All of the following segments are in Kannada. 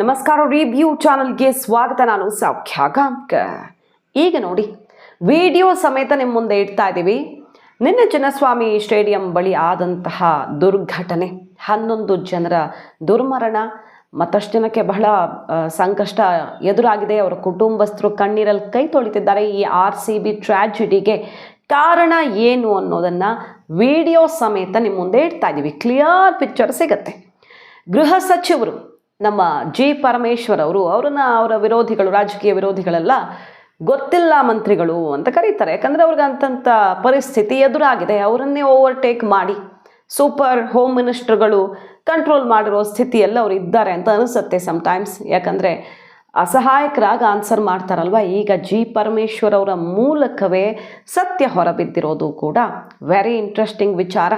ನಮಸ್ಕಾರ ರಿವ್ಯೂ ಚಾನಲ್ಗೆ ಸ್ವಾಗತ, ನಾನು ಸೌಖ್ಯ ಈಗ ನೋಡಿ, ವಿಡಿಯೋ ಸಮೇತ ನಿಮ್ಮ ಮುಂದೆ ಇಡ್ತಾ ಇದ್ದೀವಿ. ನಿನ್ನೆ ಚಿನ್ನಸ್ವಾಮಿ ಸ್ಟೇಡಿಯಂ ಬಳಿ ಆದಂತಹ ದುರ್ಘಟನೆ, ಹನ್ನೊಂದು ಜನರ ದುರ್ಮರಣ, ಮತ್ತಷ್ಟು ಜನಕ್ಕೆ ಬಹಳ ಸಂಕಷ್ಟ ಎದುರಾಗಿದೆ. ಅವರ ಕುಟುಂಬಸ್ಥರು ಕಣ್ಣೀರಲ್ಲಿ ಕೈ ತೊಳಿತಿದ್ದಾರೆ. ಈ ಆರ್ ಸಿ ಬಿ ಕಾರಣ ಏನು ಅನ್ನೋದನ್ನು ವಿಡಿಯೋ ಸಮೇತ ನಿಮ್ಮ ಮುಂದೆ ಇಡ್ತಾ ಇದ್ದೀವಿ. ಕ್ಲಿಯರ್ ಪಿಕ್ಚರ್ ಸಿಗತ್ತೆ. ಗೃಹ ಸಚಿವರು ನಮ್ಮ ಜಿ ಪರಮೇಶ್ವರ್ ಅವರು ಅವ್ರನ್ನ ಅವರ ವಿರೋಧಿಗಳು, ರಾಜಕೀಯ ವಿರೋಧಿಗಳೆಲ್ಲ ಗೊತ್ತಿಲ್ಲ ಮಂತ್ರಿಗಳು ಅಂತ ಕರೀತಾರೆ. ಯಾಕಂದರೆ ಅವ್ರಿಗೆ ಅಂತಂಥ ಪರಿಸ್ಥಿತಿ ಎದುರಾಗಿದೆ. ಅವರನ್ನೇ ಓವರ್ಟೇಕ್ ಮಾಡಿ ಸೂಪರ್ ಹೋಮ್ ಮಿನಿಸ್ಟರ್ಗಳು ಕಂಟ್ರೋಲ್ ಮಾಡಿರೋ ಸ್ಥಿತಿಯಲ್ಲಿ ಅವ್ರು ಇದ್ದಾರೆ ಅಂತ ಅನಿಸುತ್ತೆ ಸಮ್ಟೈಮ್ಸ್ ಯಾಕಂದರೆ ಅಸಹಾಯಕರಾಗಿ ಆನ್ಸರ್ ಮಾಡ್ತಾರಲ್ವ? ಈಗ ಜಿ ಪರಮೇಶ್ವರ್ ಅವರ ಮೂಲಕವೇ ಸತ್ಯ ಹೊರಬಿದ್ದಿರೋದು ಕೂಡ ವೆರಿ ಇಂಟ್ರೆಸ್ಟಿಂಗ್ ವಿಚಾರ.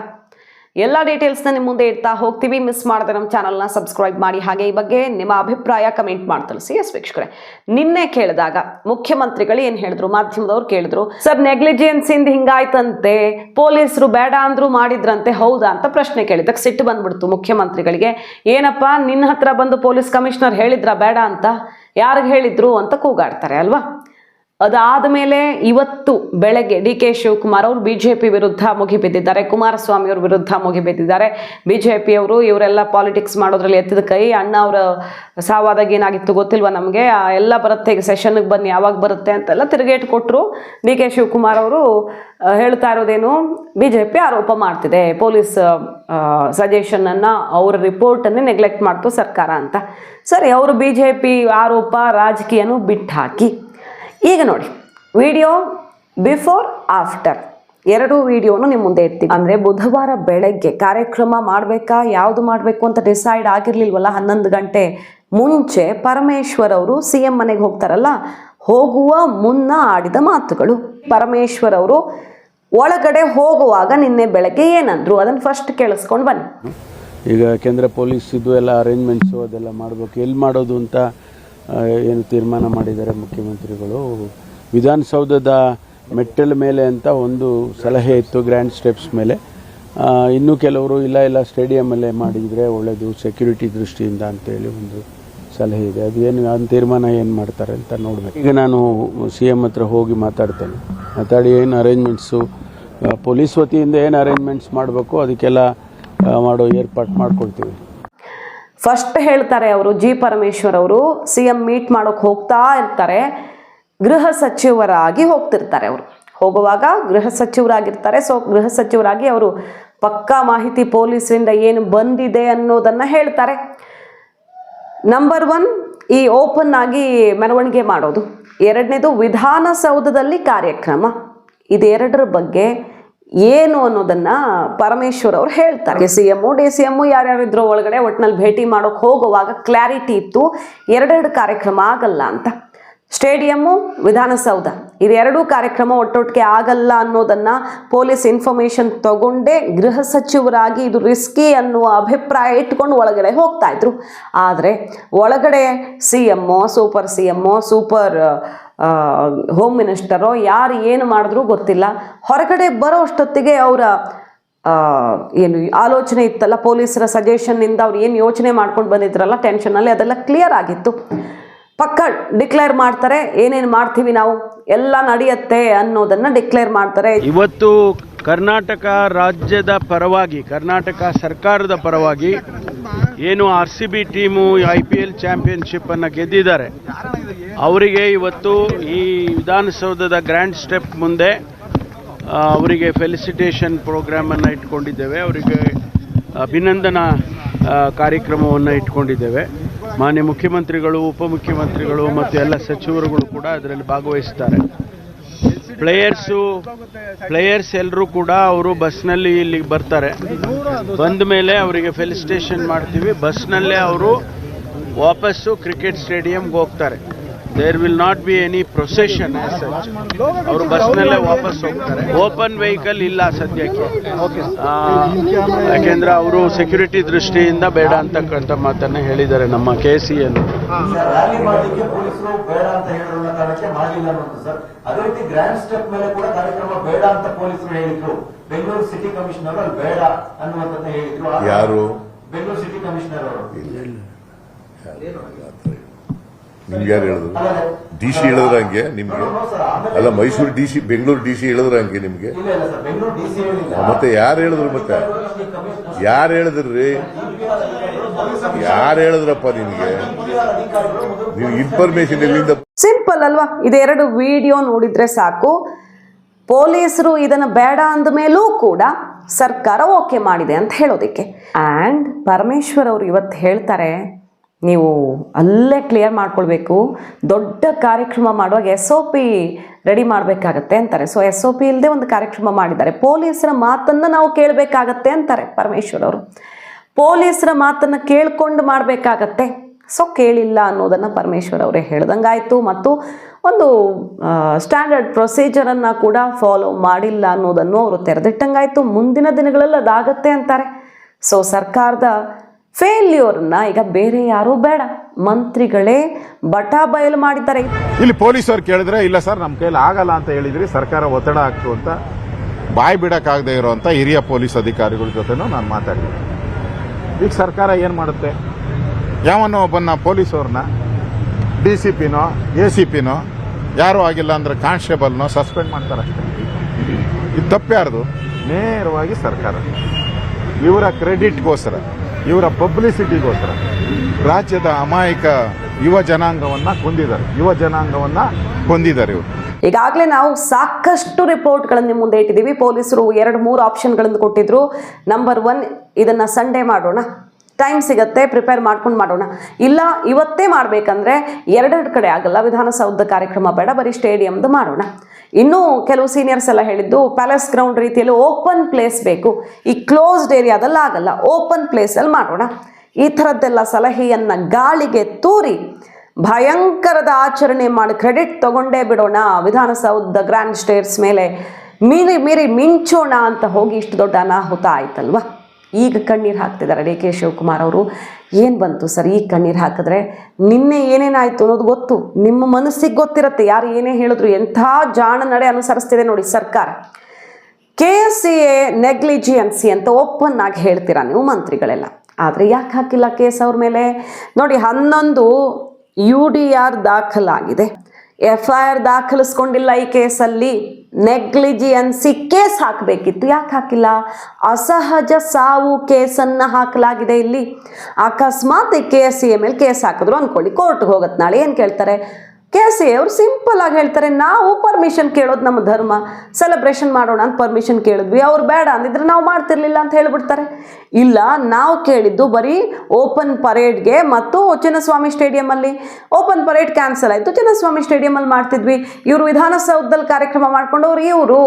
ಎಲ್ಲ ಡೀಟೇಲ್ಸ್ನ ನಿಮ್ಮ ಮುಂದೆ ಇಡ್ತಾ ಹೋಗ್ತೀವಿ. ಮಿಸ್ ಮಾಡದೆ ನಮ್ಮ ಚಾನಲ್ನ ಸಬ್ಸ್ಕ್ರೈಬ್ ಮಾಡಿ. ಹಾಗೆ ಈ ಬಗ್ಗೆ ನಿಮ್ಮ ಅಭಿಪ್ರಾಯ ಕಮೆಂಟ್ ಮಾಡಿ ತಿಳಿಸಿ ಎಸ್ ವೀಕ್ಷಕರೇ. ನಿನ್ನೆ ಕೇಳಿದಾಗ ಮುಖ್ಯಮಂತ್ರಿಗಳು ಏನು ಹೇಳಿದ್ರು? ಮಾಧ್ಯಮದವ್ರು ಕೇಳಿದ್ರು, ಸರ್ ನೆಗ್ಲಿಜೆನ್ಸ್ ಇಂದ ಹಿಂಗಾಯ್ತಂತೆ. ಪೊಲೀಸರು ಬೇಡ ಅಂದ್ರು ಮಾಡಿದ್ರಂತೆ. ಹೌದಾ? ಅಂತ ಪ್ರಶ್ನೆ ಕೇಳಿದಕ್ಕೆ ಸಿಟ್ಟು ಬಂದ್ಬಿಡ್ತು ಮುಖ್ಯಮಂತ್ರಿಗಳಿಗೆ. ಏನಪ್ಪ, ನಿನ್ನ ಹತ್ರ ಬಂದು ಪೊಲೀಸ್ ಕಮಿಷನರ್ ಹೇಳಿದ್ರ ಬೇಡ ಅಂತ? ಯಾರಿಗೆ ಹೇಳಿದ್ರು? ಅಂತ ಕೂಗಾಡ್ತಾರೆ, ಅಲ್ವಾ? ಅದಾದ ಮೇಲೆ ಇವತ್ತು ಬೆಳಗ್ಗೆ ಡಿ ಕೆ ಶಿವಕುಮಾರ್ ಅವರು ಬಿ ಜೆ ಪಿ ವಿರುದ್ಧ ಮುಗಿಬಿದ್ದಿದ್ದಾರೆ ಕುಮಾರಸ್ವಾಮಿ ಅವ್ರ ವಿರುದ್ಧ ಮುಗಿಬಿದ್ದಿದ್ದಾರೆ ಬಿ ಜೆ ಪಿಯವರು ಇವರೆಲ್ಲ ಪಾಲಿಟಿಕ್ಸ್ ಮಾಡೋದ್ರಲ್ಲಿ ಎತ್ತಿದ ಕೈ. ಅಣ್ಣ ಅವರ ಸಾವಾದಾಗ ಏನಾಗಿತ್ತು ಗೊತ್ತಿಲ್ವಾ ನಮಗೆ? ಎಲ್ಲ ಬರುತ್ತೆ, ಈಗ ಸೆಷನ್ಗೆ ಬನ್ನಿ, ಯಾವಾಗ ಬರುತ್ತೆ ಅಂತೆಲ್ಲ ತಿರುಗೇಟು ಕೊಟ್ಟರು ಡಿ ಕೆ ಶಿವಕುಮಾರ್ ಅವರು ಹೇಳ್ತಾ ಇರೋದೇನು ಬಿ ಜೆ ಪಿ ಆರೋಪ ಮಾಡ್ತಿದೆ. ಪೊಲೀಸ್ ಸಜೆಷನನ್ನು ಅವರ ರಿಪೋರ್ಟನ್ನೇ ನೆಗ್ಲೆಕ್ಟ್ ಮಾಡ್ತು ಸರ್ಕಾರ ಅಂತ. ಸರಿ, ಅವರು ಬಿ ಜೆ ಪಿ ಆರೋಪ ರಾಜಕೀಯನೂ ಬಿಟ್ಟು ಹಾಕಿ ಈಗ ನೋಡಿ ವಿಡಿಯೋ ಬಿಫೋರ್ ಆಫ್ಟರ್ ಎರಡು ವಿಡಿಯೋನು ನಿಮ್ಮ ಮುಂದೆ ಇರ್ತೀವಿ ಅಂದರೆ ಬುಧವಾರ ಬೆಳಗ್ಗೆ ಕಾರ್ಯಕ್ರಮ ಮಾಡಬೇಕಾ, ಯಾವುದು ಮಾಡಬೇಕು ಅಂತ ಡಿಸೈಡ್ ಆಗಿರಲಿಲ್ವಲ್ಲ, ಹನ್ನೊಂದು ಗಂಟೆ ಮುಂಚೆ ಪರಮೇಶ್ವರ್ ಅವರು ಸಿ ಎಂ ಮನೆಗೆ ಹೋಗ್ತಾರಲ್ಲ, ಹೋಗುವ ಮುನ್ನ ಆಡಿದ ಮಾತುಗಳು. ಪರಮೇಶ್ವರ್ ಅವರು ಒಳಗಡೆ ಹೋಗುವಾಗ ನಿನ್ನೆ ಬೆಳಗ್ಗೆ ಏನಂದ್ರು? ಅದನ್ನು ಫಸ್ಟ್ ಕೇಳಿಸ್ಕೊಂಡು ಬನ್ನಿ. ಈಗ ಕೇಂದ್ರ ಪೊಲೀಸ್ ಇದು ಎಲ್ಲ ಅರೇಂಜ್ಮೆಂಟ್ಸು ಅದೆಲ್ಲ ಮಾಡಬೇಕು. ಎಲ್ಲಿ ಮಾಡೋದು ಅಂತ ಏನು ತೀರ್ಮಾನ ಮಾಡಿದ್ದಾರೆ ಮುಖ್ಯಮಂತ್ರಿಗಳು. ವಿಧಾನಸೌಧದ ಮೆಟ್ಟಲ ಮೇಲೆ ಅಂತ ಒಂದು ಸಲಹೆ ಇತ್ತು ಗ್ರ್ಯಾಂಡ್ ಸ್ಟೆಪ್ಸ್ ಮೇಲೆ. ಇನ್ನೂ ಕೆಲವರು ಇಲ್ಲ ಇಲ್ಲ ಸ್ಟೇಡಿಯಮಲ್ಲೇ ಮಾಡಿದರೆ ಒಳ್ಳೆಯದು ಸೆಕ್ಯೂರಿಟಿ ದೃಷ್ಟಿಯಿಂದ ಅಂತೇಳಿ ಒಂದು ಸಲಹೆ ಇದೆ. ಅದು ಏನು, ಆ ತೀರ್ಮಾನ ಏನು ಮಾಡ್ತಾರೆ ಅಂತ ನೋಡಬೇಕು. ಈಗ ನಾನು ಸಿ ಎಂ ಹತ್ರ ಹೋಗಿ ಮಾತಾಡ್ತೇನೆ. ಮಾತಾಡಿ ಏನು ಅರೇಂಜ್ಮೆಂಟ್ಸು ಪೊಲೀಸ್ ವತಿಯಿಂದ ಏನು ಅರೇಂಜ್ಮೆಂಟ್ಸ್ ಮಾಡಬೇಕು, ಅದಕ್ಕೆಲ್ಲ ಮಾಡೋ ಏರ್ಪಾಟ್ ಮಾಡ್ಕೊಳ್ತೀವಿ. ಫಸ್ಟ್ ಹೇಳ್ತಾರೆ ಅವರು ಜಿ ಪರಮೇಶ್ವರ್ ಅವರು, ಸಿ ಎಂ ಮೀಟ್ ಮಾಡೋಕೆ ಹೋಗ್ತಾ ಇರ್ತಾರೆ, ಗೃಹ ಸಚಿವರಾಗಿ ಹೋಗ್ತಿರ್ತಾರೆ ಅವರು. ಹೋಗುವಾಗ ಗೃಹ ಸಚಿವರಾಗಿರ್ತಾರೆ, ಸೊ ಗೃಹ ಸಚಿವರಾಗಿ ಅವರು ಪಕ್ಕಾ ಮಾಹಿತಿ ಪೊಲೀಸರಿಂದ ಏನು ಬಂದಿದೆ ಅನ್ನೋದನ್ನು ಹೇಳ್ತಾರೆ. ನಂಬರ್ ಒನ್ ಈ ಓಪನ್ ಆಗಿ ಮೆರವಣಿಗೆ ಮಾಡೋದು. ಎರಡನೇದು ವಿಧಾನಸೌಧದಲ್ಲಿ ಕಾರ್ಯಕ್ರಮ. ಇದೆರಡರ ಬಗ್ಗೆ ಏನು ಅನ್ನೋದನ್ನ ಪರಮೇಶ್ವರ್ ಅವ್ರು ಹೇಳ್ತಾರೆ. C M D C M ಯಾರ್ಯಾರಿದ್ರು ಒಳಗಡೆ ಒಟ್ಟಿನಲ್ಲಿ ಭೇಟಿ ಮಾಡೋಕೆ ಹೋಗುವಾಗ ಕ್ಲಾರಿಟಿ ಇತ್ತು. ಎರಡೆರಡು ಕಾರ್ಯಕ್ರಮ ಆಗಲ್ಲ ಅಂತ. ಸ್ಟೇಡಿಯಮ್ಮು, ವಿಧಾನಸೌಧ, ಇದೆರಡೂ ಕಾರ್ಯಕ್ರಮ ಒಟ್ಟೊಟ್ಟಿಗೆ ಆಗಲ್ಲ ಅನ್ನೋದನ್ನ ಪೊಲೀಸ್ ಇನ್ಫಾರ್ಮೇಶನ್ ತಗೊಂಡೇ ಗೃಹ ಸಚಿವರಾಗಿ ಇದು ರಿಸ್ಕಿ ಅನ್ನುವ ಅಭಿಪ್ರಾಯ ಇಟ್ಕೊಂಡು ಒಳಗಡೆ ಹೋಗ್ತಾ ಇದ್ರು. ಆದರೆ ಒಳಗಡೆ ಸಿ ಎಮ್ಮೋ ಸೂಪರ್ ಸಿ ಎಮ್ಮೋ ಸೂಪರ್ ಹೋಮ್ ಮಿನಿಸ್ಟರೋ ಯಾರು ಏನು ಮಾಡಿದ್ರೂ ಗೊತ್ತಿಲ್ಲ. ಹೊರಗಡೆ ಬರೋ ಅಷ್ಟೊತ್ತಿಗೆ ಅವರ ಏನು ಆಲೋಚನೆ ಇತ್ತಲ್ಲ, ಪೊಲೀಸರ ಸಜೆಷನ್ನಿಂದ ಅವ್ರು ಏನು ಯೋಚನೆ ಮಾಡ್ಕೊಂಡು ಬಂದಿದ್ರಲ್ಲ ಟೆನ್ಷನಲ್ಲಿ ಅದೆಲ್ಲ ಕ್ಲಿಯರ್ ಆಗಿತ್ತು. ಪಕ್ಕ ಡಿಕ್ಲೇರ್ ಮಾಡ್ತಾರೆ, ಏನೇನು ಮಾಡ್ತೀವಿ ನಾವು, ಎಲ್ಲ ನಡೆಯುತ್ತೆ ಅನ್ನೋದನ್ನು ಡಿಕ್ಲೇರ್ ಮಾಡ್ತಾರೆ. ಇವತ್ತು ಕರ್ನಾಟಕ ರಾಜ್ಯದ ಪರವಾಗಿ, ಕರ್ನಾಟಕ ಸರ್ಕಾರದ ಪರವಾಗಿ ಏನು R C B team, I P L ಚಾಂಪಿಯನ್ಶಿಪ್ಪನ್ನು ಗೆದ್ದಿದ್ದಾರೆ. ಅವರಿಗೆ ಇವತ್ತು ಈ ವಿಧಾನಸೌಧದ ಗ್ರ್ಯಾಂಡ್ ಸ್ಟೆಪ್ ಮುಂದೆ ಅವರಿಗೆ ಫೆಲಿಸಿಟೇಷನ್ ಪ್ರೋಗ್ರಾಮನ್ನು ಇಟ್ಕೊಂಡಿದ್ದೇವೆ. ಅವರಿಗೆ ಅಭಿನಂದನಾ ಕಾರ್ಯಕ್ರಮವನ್ನು ಇಟ್ಕೊಂಡಿದ್ದೇವೆ. ಮಾನ್ಯ ಮುಖ್ಯಮಂತ್ರಿಗಳು, ಉಪಮುಖ್ಯಮಂತ್ರಿಗಳು ಮತ್ತು ಎಲ್ಲ ಸಚಿವರುಗಳು ಕೂಡ ಅದರಲ್ಲಿ ಭಾಗವಹಿಸ್ತಾರೆ. ಪ್ಲೇಯರ್ಸು ಪ್ಲೇಯರ್ಸ್ ಎಲ್ಲರೂ ಕೂಡ ಅವರು ಬಸ್ನಲ್ಲಿ ಇಲ್ಲಿಗೆ ಬರ್ತಾರೆ. ಬಂದ ಮೇಲೆ ಅವರಿಗೆ ಫೆಲಿಸಿಟೇಷನ್ ಮಾಡ್ತೀವಿ. ಬಸ್ನಲ್ಲೇ ಅವರು ವಾಪಸ್ಸು ಕ್ರಿಕೆಟ್ ಸ್ಟೇಡಿಯಂಗೆ ಹೋಗ್ತಾರೆ. There will not be any procession ಅವರು ಬಸ್ನಲ್ಲೇ ವಾಪಸ್ ಹೋಗ್ತಾರೆ. ಓಪನ್ ವೆಹಿಕಲ್ ಇಲ್ಲ ಸದ್ಯಕ್ಕೆ. ಆ, ಯಾಕೆಂದ್ರೆ ಅವರು ಸೆಕ್ಯೂರಿಟಿ ದೃಷ್ಟಿಯಿಂದ ಬೇಡ ಅಂತಕ್ಕಂಥ ಮಾತನ್ನ ಹೇಳಿದ್ದಾರೆ ನಮ್ಮ ಕೆ ಸಿ ಅನ್ನು ರ್ಯಾಲಿ ಪೊಲೀಸರು ಬೇಡ ಅಂತ ಹೇಳಿರೋ ಕಾರಣಕ್ಕೆ ಮಾಡಲಿಲ್ಲ ಅನ್ನೋದು ಸರ್. ಅದೇ ಗ್ರ್ಯಾಂಡ್ ಸ್ಟೆಪ್ ಮೇಲೆ ಕೂಡ ಕಾರ್ಯಕ್ರಮ ಬೇಡ ಅಂತ ಪೊಲೀಸರು ಹೇಳಿದ್ರು. ಬೆಂಗಳೂರು ಸಿಟಿ ಕಮಿಷನರ್ ಅಲ್ಲಿ ಬೇಡ ಅನ್ನುವಂಥದ್ದು ಹೇಳಿದ್ರು. ಯಾರು? ಬೆಂಗಳೂರು ಸಿಟಿ ಕಮಿಷನರ್ ಅವರು. ನಿಮ್ಗೆ ಯಾರು ಹೇಳಿದ್ರು ಡಿ ಸಿ ಹೇಳಿದ್ರ ಹಂಗೆ ನಿಮ್ಗೆ? ಅಲ್ಲ, Mysuru D C Bengaluru D C ಹೇಳಿದ್ರ ಹಂಗೆ ನಿಮ್ಗೆ? ಮತ್ತೆ ಯಾರು ಹೇಳಿದ್ರು ಮತ್ತೆ? ಯಾರು ಹೇಳಿದ್ರಿ? ಯಾರು ಹೇಳಿದ್ರಪ್ಪ ನಿಮ್ಗೆ? ನೀವು ಇನ್ಫಾರ್ಮೇಶನ್ ಎಲ್ಲಿಂದ ಸಿಂಪಲ್ ಅಲ್ವಾ? ಇದೆರಡು ವಿಡಿಯೋ ನೋಡಿದ್ರೆ ಸಾಕು. ಪೊಲೀಸರು ಇದನ್ನು ಬೇಡ ಅಂದ ಮೇಲೂ ಕೂಡ ಸರ್ಕಾರ ಓಕೆ ಮಾಡಿದೆ ಅಂತ ಹೇಳೋದಕ್ಕೆ. ಆ್ಯಂಡ್ ಪರಮೇಶ್ವರ್ ಅವರು ಇವತ್ತು ಹೇಳ್ತಾರೆ ನೀವು ಅಲ್ಲೇ ಕ್ಲಿಯರ್ ಮಾಡ್ಕೊಳ್ಬೇಕು. ದೊಡ್ಡ ಕಾರ್ಯಕ್ರಮ ಮಾಡುವಾಗ ಎಸ್ ಒ ಪಿ ರೆಡಿ ಮಾಡಬೇಕಾಗತ್ತೆ ಅಂತಾರೆ. ಸೊ ಎಸ್ ಒ ಪಿ ಇಲ್ಲದೆ ಒಂದು ಕಾರ್ಯಕ್ರಮ ಮಾಡಿದ್ದಾರೆ. ಪೊಲೀಸರ ಮಾತನ್ನು ನಾವು ಕೇಳಬೇಕಾಗತ್ತೆ ಅಂತಾರೆ ಪರಮೇಶ್ವರ್ ಅವರು. ಪೊಲೀಸರ ಮಾತನ್ನು ಕೇಳಿಕೊಂಡು ಮಾಡಬೇಕಾಗತ್ತೆ. ಸೊ ಕೇಳಿಲ್ಲ ಅನ್ನೋದನ್ನು ಪರಮೇಶ್ವರ್ ಅವರೇ ಹೇಳ್ದಂಗಾಯಿತು. ಮತ್ತು ಒಂದು ಸ್ಟ್ಯಾಂಡರ್ಡ್ ಪ್ರೊಸೀಜರನ್ನು ಕೂಡ ಫಾಲೋ ಮಾಡಿಲ್ಲ ಅನ್ನೋದನ್ನು ಅವರು ತೆರೆದಿಟ್ಟಂಗಾಯಿತು. ಮುಂದಿನ ದಿನಗಳಲ್ಲಿ ಅದಾಗತ್ತೆ ಅಂತಾರೆ. ಸೊ ಸರ್ಕಾರದ ಫೇಲ್ಯೂರ್ನ ಈಗ ಬೇರೆ ಯಾರೂ ಬೇಡ. ಮಂತ್ರಿಗಳೇ ಬಟಾ ಬಯಲು ಮಾಡಿದ್ದಾರೆ. ಇಲ್ಲಿ ಪೊಲೀಸರು ಕೇಳಿದ್ರೆ, ಇಲ್ಲ ಸರ್ ನಮ್ಮ ಕೈಲಿ ಆಗಲ್ಲ ಅಂತ ಹೇಳಿದ್ರಿ, ಸರ್ಕಾರ ಒತ್ತಡ ಹಾಕ್ತು ಅಂತ ಬಾಯಿ ಬಿಡಕ್ಕಾಗದೆ ಇರುವಂತ ಹಿರಿಯ ಪೊಲೀಸ್ ಅಧಿಕಾರಿಗಳ ಜೊತೆನೂ ನಾನು ಮಾತಾಡಿದೆ ಈಗ ಸರ್ಕಾರ ಏನು ಮಾಡುತ್ತೆ? ಯಾವನೋ ಒಬ್ಬನ ಪೊಲೀಸವ್ರನ್ನ, ಡಿ ಸಿ ಪಿನೋ, ಎ ಸಿ ಪಿನೋ, ಯಾರೂ ಆಗಿಲ್ಲ ಅಂದ್ರೆ ಕಾನ್ಸ್ಟೇಬಲ್ನೋ ಸಸ್ಪೆಂಡ್ ಮಾಡ್ತಾರಷ್ಟೇ ಇದು ತಪ್ಪ್ಯಾರ್ದು ನೇರವಾಗಿ ಸರ್ಕಾರ. ಇವರ ಕ್ರೆಡಿಟ್ಗೋಸ್ಕರ. ಇವರ ಪಬ್ಲಿಸಿಟಿಗೋಸ್ಕರ ರಾಜ್ಯದ ಅಮಾಯಕ ಯುವ ಜನಾಂಗವನ್ನ ಕೊಂದಿದ್ದಾರೆ. ಯುವ ಜನಾಂಗವನ್ನ ಕೊಂದಿದ್ದಾರೆ ಇವರು. ಈಗಾಗಲೇ ನಾವು ಸಾಕಷ್ಟು ರಿಪೋರ್ಟ್ಗಳನ್ನು ನಿಮ್ಮ ಮುಂದೆ ಇಟ್ಟಿದ್ದೀವಿ. ಪೊಲೀಸರು ಎರಡು ಮೂರು ಆಪ್ಷನ್ಗಳನ್ನು ಕೊಟ್ಟಿದ್ರು. ನಂಬರ್ ಒನ್, ಇದನ್ನ ಸಂಡೇ ಮಾಡೋಣ. ಟೈಮ್ ಸಿಗತ್ತೆ ಪ್ರಿಪೇರ್ ಮಾಡ್ಕೊಂಡು ಮಾಡೋಣ. ಇಲ್ಲ, ಇವತ್ತೇ ಮಾಡಬೇಕಂದ್ರೆ ಎರಡೆರಡು ಕಡೆ ಆಗಲ್ಲ. ವಿಧಾನಸೌಧ ಕಾರ್ಯಕ್ರಮ ಬೇಡ, ಬರೀ ಸ್ಟೇಡಿಯಮ್ದು ಮಾಡೋಣ. ಇನ್ನೂ ಕೆಲವು ಸೀನಿಯರ್ಸ್ ಎಲ್ಲ ಹೇಳಿದ್ದು ಪ್ಯಾಲೇಸ್ ಗ್ರೌಂಡ್ ರೀತಿಯಲ್ಲಿ ಓಪನ್ ಪ್ಲೇಸ್ ಬೇಕು. ಈ ಕ್ಲೋಸ್ಡ್ ಏರಿಯಾದಲ್ಲಿ ಆಗಲ್ಲ ಓಪನ್ ಪ್ಲೇಸಲ್ಲಿ ಮಾಡೋಣ. ಈ ಥರದ್ದೆಲ್ಲ ಸಲಹೆಯನ್ನು ಗಾಳಿಗೆ ತೂರಿ, ಭಯಂಕರದ ಆಚರಣೆ ಮಾಡಿ ಕ್ರೆಡಿಟ್ ತಗೊಂಡೇ ಬಿಡೋಣ. ವಿಧಾನಸೌಧ ಗ್ರ್ಯಾಂಡ್ ಸ್ಟೇರ್ಸ್ ಮೇಲೆ ಮೀರಿ ಮೀರಿ ಮಿಂಚೋಣ ಅಂತ ಹೋಗಿ ಇಷ್ಟು ದೊಡ್ಡ ಅನಾಹುತ ಆಯ್ತಲ್ವಾ? ಈಗ ಕಣ್ಣೀರು ಹಾಕ್ತಿದ್ದಾರೆ ಡಿ ಕೆ ಶಿವಕುಮಾರ್ ಅವರು. ಏನು ಬಂತು ಸರ್ ಈಗ ಕಣ್ಣೀರು ಹಾಕಿದ್ರೆ? ನಿನ್ನೆ ಏನೇನಾಯಿತು ಅನ್ನೋದು ಗೊತ್ತು. ನಿಮ್ಮ ಮನಸ್ಸಿಗೆ ಗೊತ್ತಿರುತ್ತೆ. ಯಾರು ಏನೇ ಹೇಳಿದ್ರು ಎಂಥ ಜಾಣ ನಡೆ ಅನುಸರಿಸ್ತಿದೆ ನೋಡಿ ಸರ್ಕಾರ. K S C A negligence ಅಂತ ಓಪನ್ ಆಗಿ ಹೇಳ್ತೀರಾ ನೀವು ಮಂತ್ರಿಗಳೆಲ್ಲ? ಆದರೆ ಯಾಕೆ ಹಾಕಿಲ್ಲ ಕೇಸ್ ಅವ್ರ ಮೇಲೆ? ನೋಡಿ ಹನ್ನೊಂದು ಯು ಡಿ ಆರ್ ದಾಖಲಾಗಿದೆ. ಎಫ್ ಐ ಆರ್ ದಾಖಲಿಸ್ಕೊಂಡಿಲ್ಲ ಈ ಕೇಸಲ್ಲಿ. ನೆಗ್ಲಿಜಿಯನ್ಸಿ ಕೇಸ್ ಹಾಕಬೇಕಿತ್ತು. ಯಾಕೆ ಹಾಕಿಲ್ಲ? ಅಸಹಜ ಸಾವು ಕೇಸನ್ನು ಹಾಕಲಾಗಿದೆ ಇಲ್ಲಿ. ಅಕಸ್ಮಾತ್ K S C A L case ಹಾಕಿದ್ರು ಅಂದ್ಕೊಳ್ಳಿ ಕೋರ್ಟ್ಗೆ ಹೋಗುತ್ತೆ ನಾಳೆ ಏನು ಕೇಳ್ತಾರೆ? ಕೆ ಸಿ ಅವರು ಸಿಂಪಲ್ ಆಗಿ ಹೇಳ್ತಾರೆ, ನಾವು ಪರ್ಮಿಷನ್ ಕೇಳೋದು ನಮ್ಮ ಧರ್ಮ ಸೆಲೆಬ್ರೇಷನ್ ಮಾಡೋಣ ಅಂತ ಪರ್ಮಿಷನ್ ಕೇಳಿದ್ವಿ. ಅವ್ರು ಬೇಡ ಅಂದಿದ್ರೆ ನಾವು ಮಾಡ್ತಿರ್ಲಿಲ್ಲ ಅಂತ ಹೇಳ್ಬಿಡ್ತಾರೆ. ಇಲ್ಲ, ನಾವು ಕೇಳಿದ್ದು ಬರೀ ಓಪನ್ ಪರೇಡ್ಗೆ ಮತ್ತು ಚಿನ್ನಸ್ವಾಮಿ ಸ್ಟೇಡಿಯಮಲ್ಲಿ ಓಪನ್ ಪರೇಡ್ ಕ್ಯಾನ್ಸಲ್ ಆಯಿತು, ಚಿನ್ನಸ್ವಾಮಿ ಸ್ಟೇಡಿಯಮಲ್ಲಿ ಮಾಡ್ತಿದ್ವಿ. ಇವರು ವಿಧಾನಸೌಧದಲ್ಲಿ ಕಾರ್ಯಕ್ರಮ ಮಾಡ್ಕೊಂಡವ್ರು ಇವರು.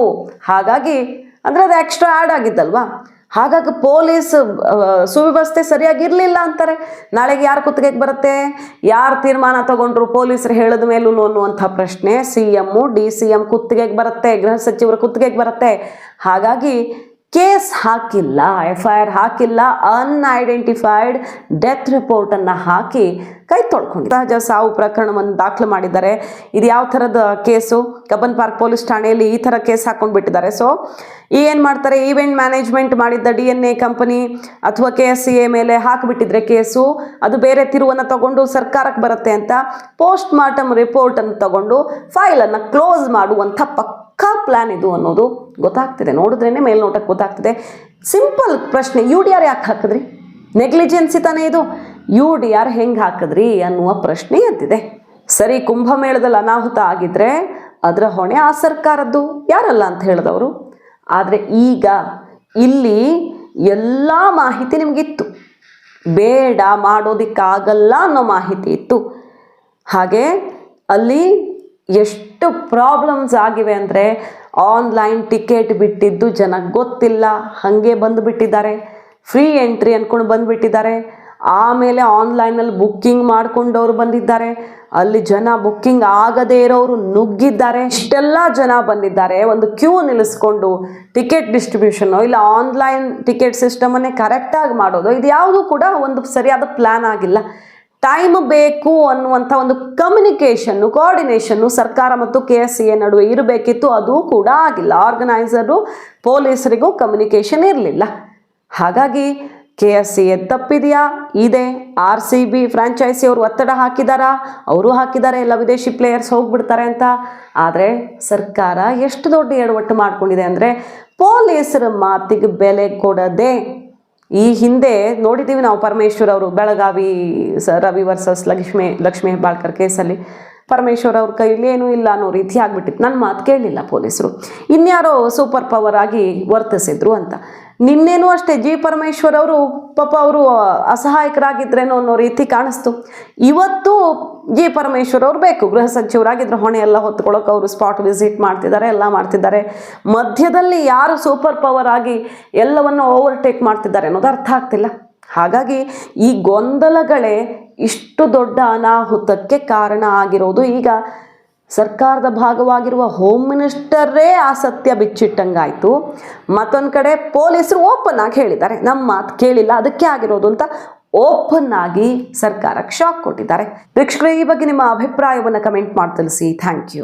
ಹಾಗಾಗಿ ಅಂದರೆ ಅದು ಎಕ್ಸ್ಟ್ರಾ ಆ್ಯಡ್ ಆಗಿದ್ದಲ್ವಾ? ಹಾಗಾಗಿ ಪೊಲೀಸ್ ಸುವ್ಯವಸ್ಥೆ ಸರಿಯಾಗಿರಲಿಲ್ಲ ಅಂತಾರೆ. ನಾಳೆಗೆ ಯಾರು ಕುತ್ತಿಗೆಗೆ ಬರುತ್ತೆ? ಯಾರು ತೀರ್ಮಾನ ತಗೊಂಡ್ರು ಪೊಲೀಸರು ಹೇಳಿದ ಮೇಲೂ ಅನ್ನುವಂಥ ಪ್ರಶ್ನೆ. C M D C M ಕುತ್ತಿಗೆಗೆ ಬರುತ್ತೆ, ಗೃಹ ಸಚಿವರ ಕುತ್ತಿಗೆಗೆ ಬರುತ್ತೆ. ಹಾಗಾಗಿ ಕೇಸ್ ಹಾಕಿಲ್ಲ ಎಫ್ ಐ ಆರ್ ಹಾಕಿಲ್ಲ ಅನ್ಐಡೆಂಟಿಫೈಡ್ ಡೆತ್ ರಿಪೋರ್ಟನ್ನು ಹಾಕಿ ಕೈ ತೊಳ್ಕೊಂಡು ಸಹಜ ಸಾವು ಪ್ರಕರಣವನ್ನು ದಾಖಲು ಮಾಡಿದ್ದಾರೆ. ಇದು ಯಾವ ಥರದ ಕೇಸು? ಕಬ್ಬನ್ ಪಾರ್ಕ್ ಪೊಲೀಸ್ ಠಾಣೆಯಲ್ಲಿ ಈ ಥರ ಕೇಸ್ ಹಾಕೊಂಡು ಬಿಟ್ಟಿದ್ದಾರೆ ಸೊ ಏನು ಮಾಡ್ತಾರೆ? ಈವೆಂಟ್ ಮ್ಯಾನೇಜ್ಮೆಂಟ್ ಮಾಡಿದ್ದ ಡಿ ಎನ್ ಎ ಕಂಪನಿ ಅಥವಾ ಕೆ ಎಸ್ ಸಿ ಎ ಮೇಲೆ ಹಾಕಿಬಿಟ್ಟಿದ್ರೆ ಕೇಸು, ಅದು ಬೇರೆ ತಿರುವನ್ನು ತಗೊಂಡು ಸರ್ಕಾರಕ್ಕೆ ಬರುತ್ತೆ ಅಂತ ಪೋಸ್ಟ್ ಮಾರ್ಟಮ್ ರಿಪೋರ್ಟನ್ನು ತಗೊಂಡು ಫೈಲನ್ನು ಕ್ಲೋಸ್ ಮಾಡುವಂಥ ಪಕ್ಕಾ ಪ್ಲ್ಯಾನ್ ಇದು ಅನ್ನೋದು ಗೊತ್ತಾಗ್ತಿದೆ. ನೋಡಿದ್ರೇ ಮೇಲ್ನೋಟಕ್ಕೆ ಗೊತ್ತಾಗ್ತಿದೆ. ಸಿಂಪಲ್ ಪ್ರಶ್ನೆ ಯು ಡಿ ಆರ್ ಯಾಕೆ ಹಾಕಿದ್ರಿ? ನೆಗ್ಲಿಜೆನ್ಸಿ ತಾನೇ ಇದು? ಯು ಡಿ ಆರ್ ಹೆಂಗೆ ಹಾಕಿದ್ರಿ ಅನ್ನುವ ಪ್ರಶ್ನೆ ಎದ್ದಿದೆ ಸರಿ, ಕುಂಭಮೇಳದಲ್ಲಿ ಅನಾಹುತ ಆಗಿದ್ರೆ ಅದರ ಹೊಣೆ ಆ ಸರ್ಕಾರದ್ದು. ಯಾರಲ್ಲ ಅಂತ ಹೇಳಿದವರು? ಆದರೆ ಈಗ ಇಲ್ಲಿ ಎಲ್ಲ ಮಾಹಿತಿ ನಿಮಗಿತ್ತು. ಬೇಡ ಮಾಡೋದಕ್ಕಾಗಲ್ಲ ಅನ್ನೋ ಮಾಹಿತಿ ಇತ್ತು. ಹಾಗೆ ಅಲ್ಲಿ ಎಷ್ಟು ಪ್ರಾಬ್ಲಮ್ಸ್ ಆಗಿವೆ ಅಂದರೆ ಆನ್ಲೈನ್ ಟಿಕೆಟ್ ಬಿಟ್ಟಿದ್ದು ಜನಕ್ಕೆ ಗೊತ್ತಿಲ್ಲ, ಹಾಗೆ ಬಂದುಬಿಟ್ಟಿದ್ದಾರೆ. ಫ್ರೀ ಎಂಟ್ರಿ ಅಂದ್ಕೊಂಡು ಬಂದುಬಿಟ್ಟಿದ್ದಾರೆ. ಆಮೇಲೆ ಆನ್ಲೈನಲ್ಲಿ ಬುಕ್ಕಿಂಗ್ ಮಾಡ್ಕೊಂಡವ್ರು ಬಂದಿದ್ದಾರೆ. ಅಲ್ಲಿ ಜನ ಬುಕ್ಕಿಂಗ್ ಆಗದೇ ಇರೋರು ನುಗ್ಗಿದ್ದಾರೆ. ಇಷ್ಟೆಲ್ಲ ಜನ ಬಂದಿದ್ದಾರೆ. ಒಂದು ಕ್ಯೂ ನಿಲ್ಲಿಸ್ಕೊಂಡು ಟಿಕೆಟ್ ಡಿಸ್ಟ್ರಿಬ್ಯೂಷನ್ನು, ಇಲ್ಲ ಆನ್ಲೈನ್ ಟಿಕೆಟ್ ಸಿಸ್ಟಮನ್ನೇ ಕರೆಕ್ಟಾಗಿ ಮಾಡೋದು, ಇದು ಯಾವುದೂ ಕೂಡ ಒಂದು ಸರಿಯಾದ ಪ್ಲ್ಯಾನ್ ಆಗಿಲ್ಲ. ಟೈಮ್ ಬೇಕು ಅನ್ನುವಂಥ ಒಂದು ಕಮ್ಯುನಿಕೇಷನ್ನು ಕೋಆರ್ಡಿನೇಷನ್ನು ಸರ್ಕಾರ ಮತ್ತು ಕೆ ಎಸ್ ಸಿ ಎ ನಡುವೆ ಇರಬೇಕಿತ್ತು, ಅದು ಕೂಡ ಆಗಿಲ್ಲ. ಆರ್ಗನೈಸರು ಪೊಲೀಸರಿಗೂ ಕಮ್ಯುನಿಕೇಷನ್ ಇರಲಿಲ್ಲ. ಹಾಗಾಗಿ ಕೆ ಎಸ್ ಸಿ ತಪ್ಪಿದೆಯಾ? ಇದೆ. ಆರ್ ಸಿ ಬಿ ಫ್ರಾಂಚೈಸಿ ಅವರು ಒತ್ತಡ ಹಾಕಿದಾರಾ? ಅವರು ಹಾಕಿದ್ದಾರೆ ಎಲ್ಲ ವಿದೇಶಿ ಪ್ಲೇಯರ್ಸ್ ಹೋಗ್ಬಿಡ್ತಾರೆ ಅಂತ. ಆದರೆ ಸರ್ಕಾರ ಎಷ್ಟು ದೊಡ್ಡ ಎಡವಟ್ಟು ಮಾಡ್ಕೊಂಡಿದೆ ಅಂದರೆ ಪೊಲೀಸರ ಮಾತಿಗೆ ಬೆಲೆ ಕೊಡದೆ ಈ ಹಿಂದೆ ನೋಡಿದ್ದೀವಿ ನಾವು ಪರಮೇಶ್ವರ್ ಅವರು ಬೆಳಗಾವಿ ಸ ರವಿ ವರ್ಸಸ್ ಲಕ್ಷ್ಮೇ, ಲಕ್ಷ್ಮೀ ಹೆಬ್ಬಾಳ್ಕರ್ ಕೇಸಲ್ಲಿ. ಪರಮೇಶ್ವರ್ ಅವ್ರ ಕೈಲಿ ಏನೂ ಇಲ್ಲ ಅನ್ನೋ ರೀತಿ ಆಗಿಬಿಟ್ಟಿತ್ತು. ನನ್ನ ಮಾತು ಕೇಳಲಿಲ್ಲ ಪೊಲೀಸರು. ಇನ್ಯಾರೋ ಸೂಪರ್ ಪವರ್ ಆಗಿ ವರ್ತಿಸಿದ್ರು ಅಂತ. ನಿನ್ನೇನೂ ಅಷ್ಟೇ ಜಿ ಪರಮೇಶ್ವರ್ ಅವರು ಪಾಪ ಅವರು ಅಸಹಾಯಕರಾಗಿದ್ರೇನೋ ಅನ್ನೋ ರೀತಿ ಕಾಣಿಸ್ತು. ಇವತ್ತು ಜಿ ಪರಮೇಶ್ವರ್ ಅವ್ರು ಬೇಕು. ಗೃಹ ಸಚಿವರಾಗಿದ್ದರೆ ಹೊಣೆ ಎಲ್ಲ ಹೊತ್ಕೊಳ್ಳೋಕೆ ಅವರು ಸ್ಪಾಟ್ ವಿಸಿಟ್ ಮಾಡ್ತಿದ್ದಾರೆ, ಎಲ್ಲ ಮಾಡ್ತಿದ್ದಾರೆ. ಮಧ್ಯದಲ್ಲಿ ಯಾರು ಸೂಪರ್ ಪವರ್ ಆಗಿ ಎಲ್ಲವನ್ನು ಓವರ್ಟೇಕ್ ಮಾಡ್ತಿದ್ದಾರೆ ಅನ್ನೋದು ಅರ್ಥ ಆಗ್ತಿಲ್ಲ. ಹಾಗಾಗಿ ಈ ಗೊಂದಲಗಳೇ ಇಷ್ಟು ದೊಡ್ಡ ಅನಾಹುತಕ್ಕೆ ಕಾರಣ ಆಗಿರೋದು ಈಗ ಸರ್ಕಾರದ ಭಾಗವಾಗಿರುವ ಹೋಮ್ ಮಿನಿಸ್ಟರೇ ಆ ಸತ್ಯ ಬಿಚ್ಚಿಟ್ಟಂಗಾಯಿತು. ಮತ್ತೊಂದು ಕಡೆ ಪೊಲೀಸರು ಓಪನ್ ಆಗಿ ಹೇಳಿದ್ದಾರೆ. ನಮ್ಮ ಮಾತು ಕೇಳಿಲ್ಲ, ಅದಕ್ಕೆ ಆಗಿರೋದು ಅಂತ ಓಪನ್ ಆಗಿ ಸರ್ಕಾರಕ್ಕೆ ಶಾಕ್ ಕೊಟ್ಟಿದ್ದಾರೆ. ವೀಕ್ಷಕರೇ, ಈ ಬಗ್ಗೆ ನಿಮ್ಮ ಅಭಿಪ್ರಾಯವನ್ನು ಕಮೆಂಟ್ ಮಾಡಿ ತಿಳಿಸಿ. Thank you